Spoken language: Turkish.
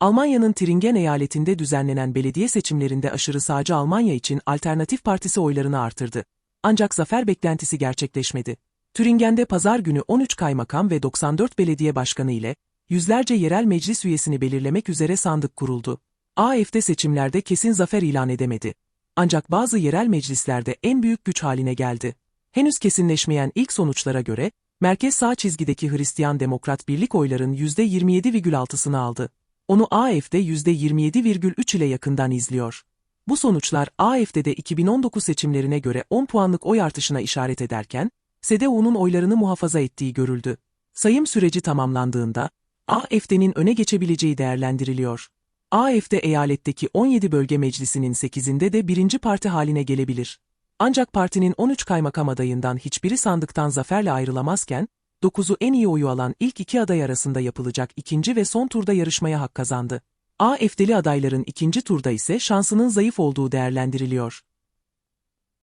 Almanya'nın Türingen eyaletinde düzenlenen belediye seçimlerinde aşırı sağcı Almanya için Alternatif Partisi oylarını artırdı. Ancak zafer beklentisi gerçekleşmedi. Türingen'de pazar günü 13 kaymakam ve 94 belediye başkanı ile yüzlerce yerel meclis üyesini belirlemek üzere sandık kuruldu. AFD seçimlerde kesin zafer ilan edemedi. Ancak bazı yerel meclislerde en büyük güç haline geldi. Henüz kesinleşmeyen ilk sonuçlara göre, merkez sağ çizgideki Hristiyan Demokrat Birlik oyların %27,6'sını aldı. Onu AFD %27,3 ile yakından izliyor. Bu sonuçlar AFD'de 2019 seçimlerine göre 10 puanlık oy artışına işaret ederken, CDU'nun oylarını muhafaza ettiği görüldü. Sayım süreci tamamlandığında, AFD'nin öne geçebileceği değerlendiriliyor. AFD eyaletteki 17 bölge meclisinin 8'inde de birinci parti haline gelebilir. Ancak partinin 13 kaymakam adayından hiçbiri sandıktan zaferle ayrılamazken, 9'u en iyi oyu alan ilk iki aday arasında yapılacak ikinci ve son turda yarışmaya hak kazandı. AFD'li adayların ikinci turda ise şansının zayıf olduğu değerlendiriliyor.